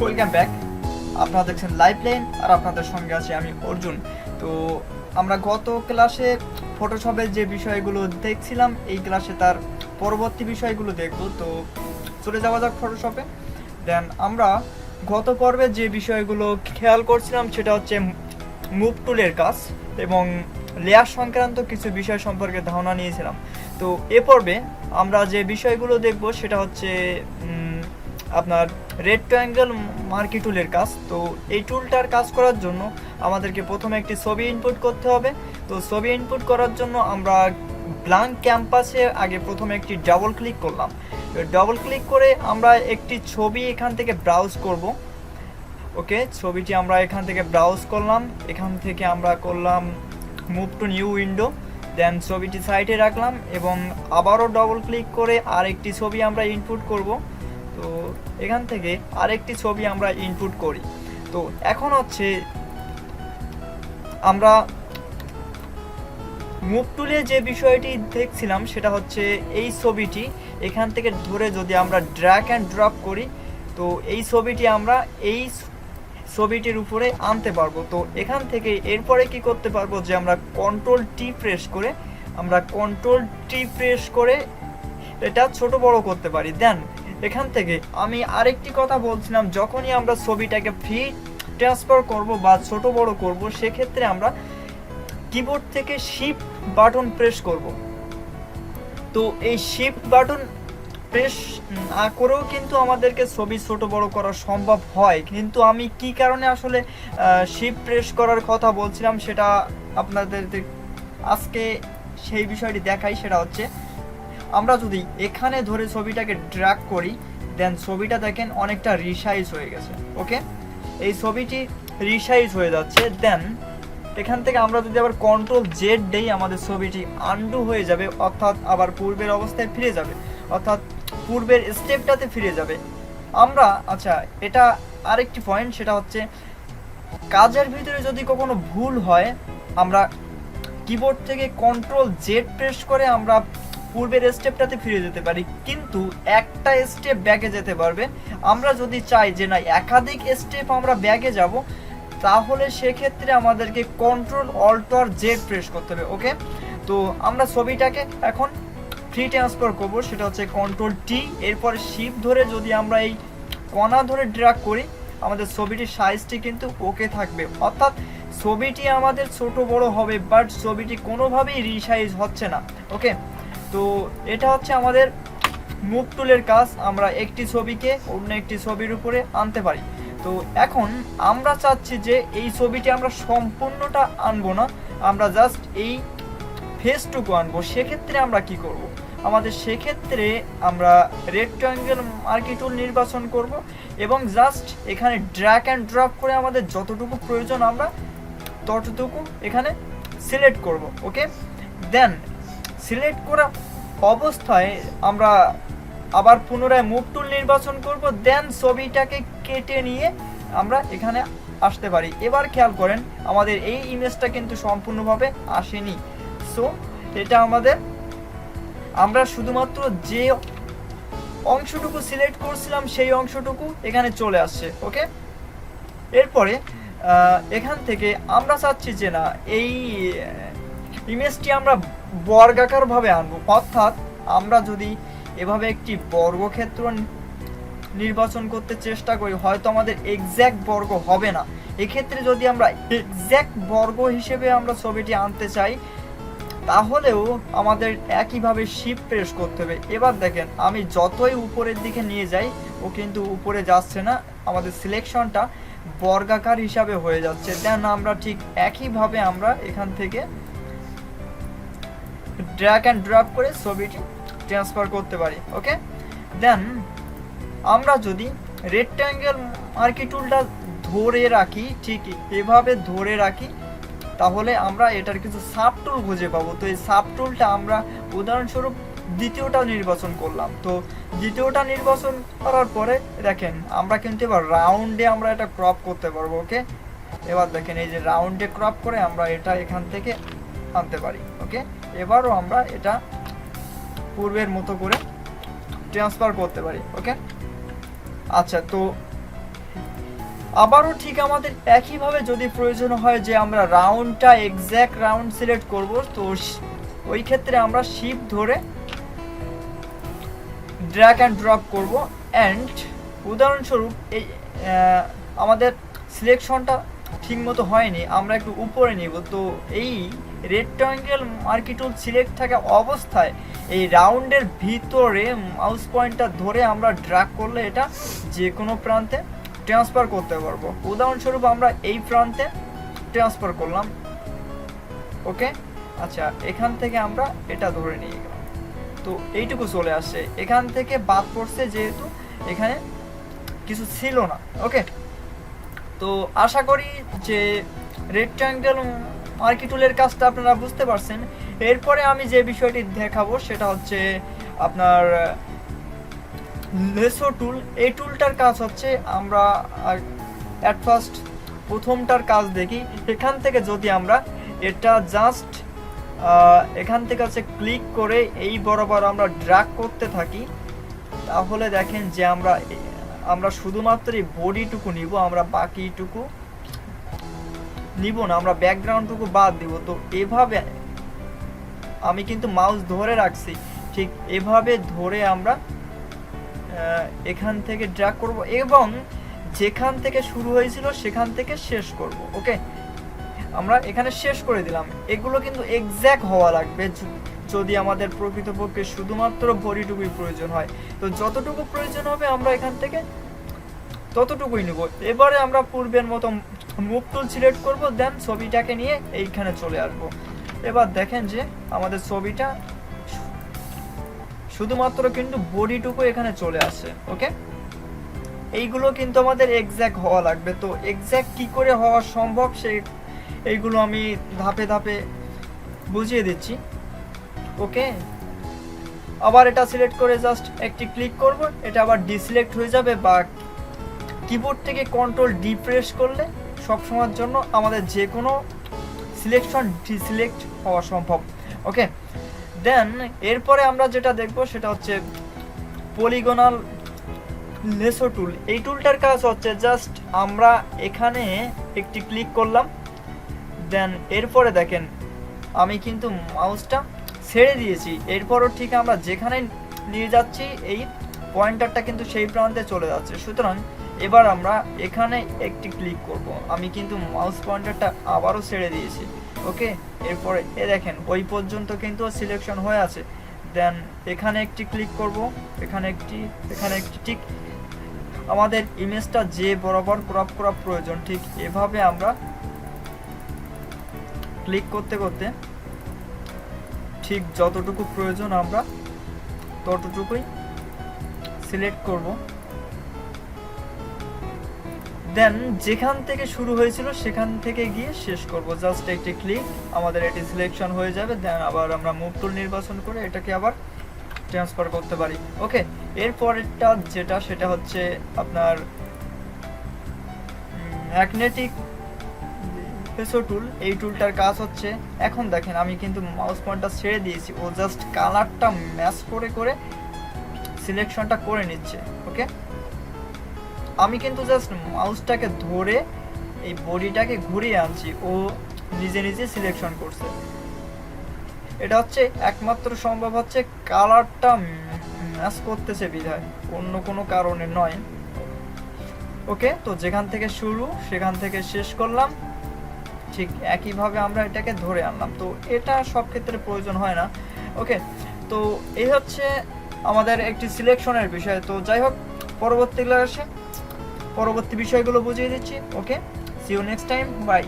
Welcome back আপনারা দেখছেন live line আর আপনাদের সঙ্গে আছি আমি অর্জুন। তো আমরা গত ক্লাসে ফটোশপের যে বিষয়গুলো দেখছিলাম, এই ক্লাসে তার পরবর্তী বিষয়গুলো দেখব। তো চলে যাওয়া যাক ফটোশপে দেন আমরা গত পর্বে যে বিষয়গুলো খেয়াল করছিলাম, সেটা হচ্ছে মুভ টুলের কাজ এবং লেয়ার সংক্রান্ত কিছু বিষয় সম্পর্কে ধারণা নিয়েছিলাম। তো এ পর্বে আমরা যে বিষয়গুলো দেখব, সেটা হচ্ছে আপনার রেড ট্রায়াঙ্গেল মার্কি টুলের কাজ। তো এই টুলটার কাজ করার জন্য আমাদেরকে প্রথমে একটি ছবি ইনপুট করতে হবে। তো ছবি ইনপুট করার জন্য আমরা ব্ল্যাঙ্ক ক্যাম্পাসে আগে প্রথমে একটি ডাবল ক্লিক করলাম। ডাবল ক্লিক করে আমরা একটি ছবি এখান থেকে ব্রাউজ করব। ওকে ছবিটি আমরা এখান থেকে ব্রাউজ করলাম। এখান থেকে আমরা করলাম move to new window then ছবিটি সাইডে রাখলাম এবং আবারও ডবল ক্লিক করে আরেকটি ছবি আমরা ইনপুট করব। তো এখান থেকে আরেকটি ছবি আমরা ইনপুট করি। তো এখন হচ্ছে আমরা মুভ টুলে যে বিষয়টি দেখছিলাম সেটা হচ্ছে এই ছবিটি। এখান থেকে ধরে যদি আমরা ড্র্যাক অ্যান্ড ড্রপ করি, তো এই ছবিটি আমরা এই ছবিটির উপরে আনতে পারব। তো এখান থেকে এরপরে কি করতে পারব যে আমরা কন্ট্রোল টি প্রেস করে, আমরা কন্ট্রোল টি প্রেস করে এটা ছোট বড় করতে পারি। দেন এখান থেকে। আমি আরেকটি কথা বলছিলাম, যখনই আমরা ছবিটাকে ফ্রি ট্রান্সফার করব বা ছোট বড় করব, সেক্ষেত্রে আমরা কিবোর্ড থেকে শিফট বাটন প্রেস করব। তো এই শিফট বাটন প্রেস না করেও কিন্তু আমাদেরকে ছবি ছোট বড় করা সম্ভব হয়। কিন্তু আমি কি কারণে আসলে শিফট প্রেস করার কথা বলছিলাম, সেটা আপনাদের আজকে সেই বিষয়টি দেখাই, সেটা হচ্ছে আমরা যদি এখানে ধরে ছবিটাকে ড্র্যাগ করি দেন ছবিটা দেখেন অনেকটা রিসাইজ হয়ে গেছে ওকে এই ছবিটি রিসাইজ হয়ে যাচ্ছে দেন এখান থেকে আমরা যদি আবার কন্ট্রোল জেড দেই, আমাদের ছবিটি আন্ডু হয়ে যাবে, অর্থাৎ আবার পূর্বের অবস্থায় ফিরে যাবে, অর্থাৎ পূর্বের স্টেপটাতে ফিরে যাবে। আমরা আচ্ছা এটা আরেকটি পয়েন্ট সেটা হচ্ছে কাজের ভিতরে যদি কখনো ভুল হয়, আমরা কিবোর্ড থেকে কন্ট্রোল জেড প্রেস করে আমরা পূর্বের স্টেপটাতে ফিরে যেতে পারি। কিন্তু একটা স্টেপ ব্যাগে যেতে পারবে। আমরা যদি চাই যে না, একাধিক স্টেপ আমরা ব্যাগে যাব, তাহলে সেক্ষেত্রে আমাদেরকে কন্ট্রোল অল্টার জেড প্রেস করতে হবে ওকে তো আমরা ছবিটাকে এখন ফ্রি ট্রান্সফার করব, সেটা হচ্ছে কন্ট্রোল টি এরপরে শিপ ধরে যদি আমরা এই কণা ধরে ড্র্যাগ করি, আমাদের ছবিটির সাইজটি কিন্তু ওকে থাকবে। অর্থাৎ ছবিটি আমাদের ছোট বড় হবে বাট ছবিটি কোনোভাবেই রিসাইজ হচ্ছে না ওকে তো এটা হচ্ছে আমাদের মুভ টুলের কাজ, আমরা একটি ছবিকে অন্য একটি ছবির উপরে আনতে পারি। তো এখন আমরা চাচ্ছি যে এই ছবিটি আমরা সম্পূর্ণটা আনব না, আমরা জাস্ট এই ফেসটুকু আনব। সেক্ষেত্রে আমরা কি করব। আমাদের সেক্ষেত্রে আমরা রেক্ট্যাঙ্গেল মার্কি টুল নির্বাচন করব এবং জাস্ট এখানে ড্র্যাক অ্যান্ড ড্রপ করে আমাদের যতটুকু প্রয়োজন আমরা ততটুকু এখানে সিলেক্ট করব ওকে দেন সিলেক্ট করা অবস্থায় আমরা আবার পুনরায় মুভ টুল নির্বাচন করব, দেন ছবিটাকে কেটে নিয়ে আমরা এখানে আসতে পারি। এবার খেয়াল করেন, আমাদের এই ইমেজটা কিন্তু সম্পূর্ণভাবে আসেনি। সো এটা আমাদের, আমরা শুধুমাত্র যে অংশটুকু সিলেক্ট করছিলাম সেই অংশটুকু এখানে চলে আসছে, ওকে? এরপরে এখান থেকে আমরা চাচ্ছি যে না, এই ইমেজটি আমরা বর্গাকারভাবে আনব। অর্থাৎ আমরা যদি এভাবে একটি বর্গক্ষেত্র নির্বাচন করতে চেষ্টা করি, হয়তো আমাদের এক্স্যাক্ট বর্গ হবে না। এক্ষেত্রে যদি আমরা এক্স্যাক্ট বর্গ হিসেবে আমরা ছবিটি আনতে চাই, তাহলেও আমাদের একইভাবে শিপ প্রেস করতে হবে। এবার দেখেন, আমি যতই উপরের দিকে নিয়ে যাই, ও কিন্তু উপরে যাচ্ছে না। আমাদের সিলেকশনটা বর্গাকার হিসাবে হয়ে যাচ্ছে। দেন আমরা ঠিক একইভাবে আমরা এখান থেকে ড্র্যাগ অ্যান্ড ড্রপ করে ছবিটি ট্রান্সফার করতে পারি ওকে দেন আমরা যদি রেক্ট্যাঙ্গেল মার্কি টুলটা ধরে রাখি, ঠিক এভাবে ধরে রাখি, তাহলে আমরা এটার কিছু সাব টুল খুঁজে পাবো। তো এই সাব টুলটা আমরা উদাহরণস্বরূপ দ্বিতীয়টা নির্বাচন করলাম। তো দ্বিতীয়টা নির্বাচন করার পরে দেখেন, আমরা কিন্তু এবার রাউন্ডে আমরা এটা ক্রপ করতে পারব ওকে এবার দেখেন এই যে রাউন্ডে ক্রপ করে আমরা এটা এখান থেকে আনতে পারি ওকে এবারও আমরা এটা পূর্বের মতো করে ট্রান্সফার করতে পারি ওকে আচ্ছা তো আবারও ঠিক আমাদের একইভাবে যদি প্রয়োজন হয় যে আমরা রাউন্ডটা এক্স্যাক্ট রাউন্ড সিলেক্ট করব, তো ওই ক্ষেত্রে আমরা শিপ ধরে ড্র্যাক অ্যান্ড ড্রপ করব অ্যান্ড উদাহরণস্বরূপ এই আমাদের সিলেকশনটা ঠিকমতো হয়নি, আমরা একটু উপরে নিব, তো এই রেক্টাঙ্গেল মার্কিটুল সিলেক্ট থাকা অবস্থায় এই রাউন্ডের ভিতরে মাউস পয়েন্টটা ধরে আমরা ড্র্যাগ করলে এটা যে কোনো প্রান্তে ট্রান্সফার করতে পারব। উদাহরণস্বরূপ আমরা এই প্রান্তে ট্রান্সফার করলাম। ওকে আচ্ছা এখান থেকে আমরা এটা ধরে নিয়ে গেলাম। তো এইটুকু চলে আসছে। এখান থেকে বাদ পড়ছে যেহেতু এখানে কিছু ছিল না। ওকে তো আশা করি যে রেক্টাঙ্গেল মার্কিটুলের কাজটা আপনারা বুঝতে পারছেন। এরপরে আমি যে বিষয়টি দেখাবো সেটা হচ্ছে আপনার লেসো টুল। এই টুলটার কাজ হচ্ছে আমরা অ্যাট ফার্স্ট প্রথমটার কাজ দেখি। এখান থেকে যদি আমরা এটা জাস্ট এখান থেকে হচ্ছে ক্লিক করে এই বরাবর আমরা ড্র্যাগ করতে থাকি, তাহলে দেখেন যে আমরা আমরা শুধুমাত্র এই বডিটুকু নিব, আমরা বাকিটুকু নিব না, আমরা ব্যাকগ্রাউন্ডটুকু বাদ দিব। তো এভাবে আমি কিন্তু মাউস ধরে রাখছি। ঠিক এভাবে ধরে আমরা এখান থেকে ড্র্যাগ করব এবং যেখান থেকে শুরু হয়েছিল সেখান থেকে শেষ করব, ওকে? আমরা এখানে শেষ করে দিলাম। এগুলো কিন্তু এক্স্যাক্ট হওয়া লাগবে যদি আমাদের প্রকৃতপক্ষে শুধুমাত্র বডিটুকুই প্রয়োজন হয়। তো যতটুকু প্রয়োজন হবে আমরা এখান থেকে ততটুকুই নেব। এবারে আমরা পূর্বের মতো মুভ টুল সিলেক্ট করব, দেন ছবিটাকে নিয়ে এইখানে চলে আসব। এবার দেখেন যে আমাদের ছবিটা শুধুমাত্র কিন্তু বডিটুকু এখানে চলে আসে ওকে? এইগুলো কিন্তু আমাদের এক্স্যাক্ট হওয়া লাগবে। তো এক্স্যাক্ট কি করে হওয়া সম্ভব সে এইগুলো আমি ধাপে ধাপে বুঝিয়ে দিচ্ছি, ওকে? আবার এটা সিলেক্ট করে জাস্ট একটি ক্লিক করব, এটা আবার ডিসিলেক্ট হয়ে যাবে বা কিবোর্ড থেকে কন্ট্রোল ডি প্রেস করলে সব সময়ের জন্য আমাদের যে কোনো সিলেকশন ডিসিলেক্ট হওয়া সম্ভব। ওকে দেন এরপরে আমরা যেটা দেখব সেটা হচ্ছে পলিগোনাল লেসো টুল এই টুলটার কাজ হচ্ছে জাস্ট আমরা এখানে একটি ক্লিক করলাম। দেন এরপরে দেখেন, আমি কিন্তু মাউসটা ছেড়ে দিয়েছি। এরপরও ঠিক আমরা যেখানে নিয়ে যাচ্ছি, এই পয়েন্টারটা কিন্তু সেই প্রান্তে চলে যাচ্ছে। সুতরাং এবার আমরা এখানে একটি ক্লিক করব। আমি কিন্তু মাউস পয়েন্টারটা আবারও ছেড়ে দিয়েছি, ওকে? এরপরে এ দেখেন, ওই পর্যন্ত কিন্তু সিলেকশন হয়ে আছে। দেন এখানে একটি ক্লিক করব, এখানে একটি এখানে একটি, ঠিক আমাদের ইমেজটা যে বরাবর ক্রপ করা প্রয়োজন, ঠিক এভাবে আমরা ক্লিক করতে করতে ঠিক যতটুকু প্রয়োজন আমরা ততটুকুই সিলেক্ট করব। দেন যেখান থেকে শুরু হয়েছিল সেখান থেকে গিয়ে শেষ করব। জাস্ট একটি ক্লিক আমাদের এটি সিলেকশন হয়ে যাবে দেন আবার আমরা মুভ টুল নির্বাচন করে এটাকে আবার ট্রান্সফার করতে পারি। ওকে এরপরেরটা যেটা, সেটা হচ্ছে আপনার ম্যাগনেটিক পেসো টুল এই টুলটার কাজ হচ্ছে, এখন দেখেন আমি কিন্তু মাউস পয়েন্টটা ছেড়ে দিয়েছি, ও জাস্ট কালারটা ম্যাচ করে করে সিলেকশনটা করে নিচ্ছে ওকে আমি কিন্তু জাস্ট মাউসটাকে ধরে এই বডিটাকে ঘুরিয়ে আনছি। ও নিজে নিজে সিলেকশন করছে। এটা হচ্ছে একমাত্র সম্ভব হচ্ছে কালারটা ম্যাচ করতেছে বিধায়। অন্য কোনো কারণে নয়। ওকে তো যেখান থেকে শুরু, সেখান থেকে শেষ করলাম। ঠিক একইভাবে আমরা এটাকে ধরে আনলাম। তো এটা সব ক্ষেত্রে প্রয়োজন হয় না। ওকে তো এই হচ্ছে আমাদের একটি সিলেকশনের বিষয়। তো যাই হোক পরবর্তী ক্লাসে পরবর্তী বিষয়গুলো বুঝিয়ে দিচ্ছি। Okay see you next time bye